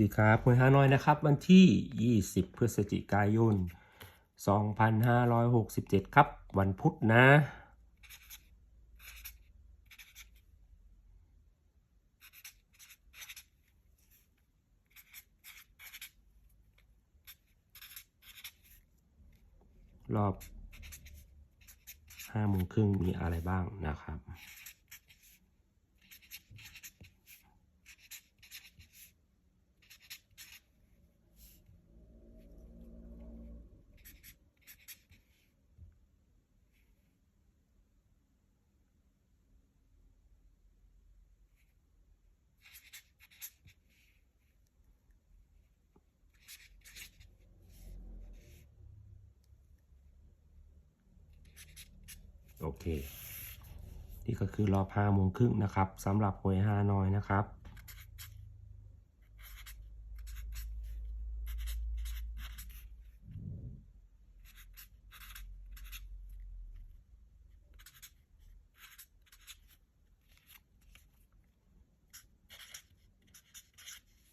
ดีครับหวยฮานอยนะครับ วันที่ 20 พฤศจิกายน 2567 ครับ วันพุธนะ รอบ5โมงครึ่งมีอะไรบ้างนะครับ โอเค นี่ก็คือรอบ5โมงครึ่งนะครับสำหรับหวยฮานอยนะครับ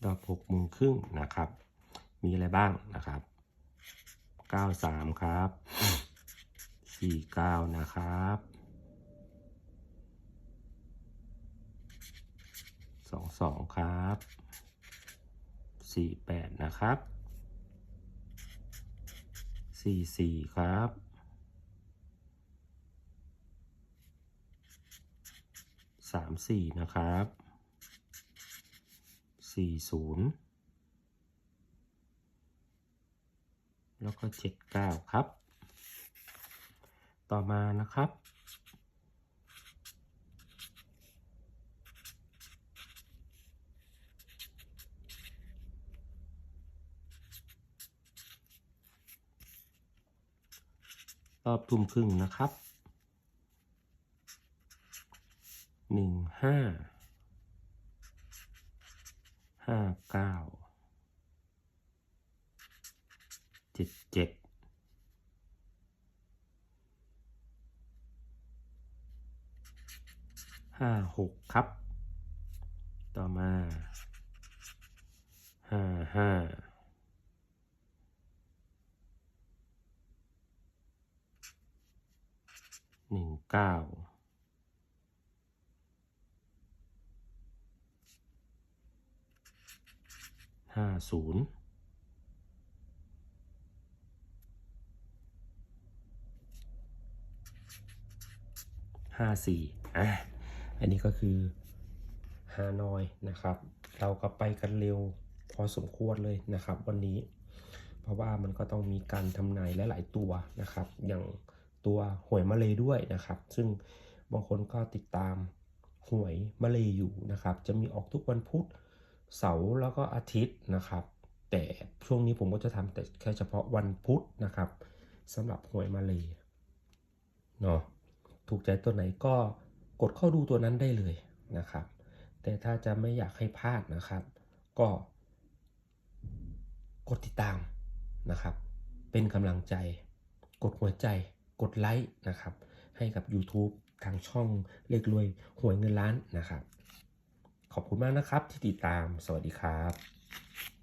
รอบ6โมงครึ่งนะครับ มีอะไรบ้างนะครับ 93 ครับ สี่เก้านะครับสองสองครับสี่แปดนะครับสี่สี่ครับสามสี่นะครับสี่ศูนย์แล้วก็เจ็ดเก้าครับ ต่อมานะครับ รอบทุ่มครึ่งนะครับหนึ่งห้าห้าเก้า เจ็ดเจ็ด ห้าหกครับ ต่อมาห้าห้าหนึ่งเก้าห้าศูนย์ห้าสี่อะ อันนี้ก็คือฮานอยนะครับ เราก็ไปกันเร็วพอสมควรเลยนะครับ วันนี้ เพราะว่ามันก็ต้องมีการทำนายหลายๆตัวนะครับ อย่างตัวหวยมะเลยด้วยนะครับ ซึ่งบางคนก็ติดตามหวยมะเลยอยู่นะครับ จะมีออกทุกวันพุธเสาร์แล้วก็อาทิตย์นะครับ แต่ช่วงนี้ผมก็จะทำแต่แค่เฉพาะวันพุธนะครับสำหรับหวยมาเลยเนาะถูกใจตัวไหนก็ กดเข้าดูตัวนั้นได้เลยนะครับ แต่ถ้าจะไม่อยากให้พลาดนะครับ ก็ กดติดตามนะครับ เป็นกำลังใจ กดหัวใจ กดไลค์นะครับ ให้กับ YouTube ทางช่องเลขรวยหวยเงินล้านนะครับ ขอบคุณมากนะครับที่ติดตามสวัสดีครับ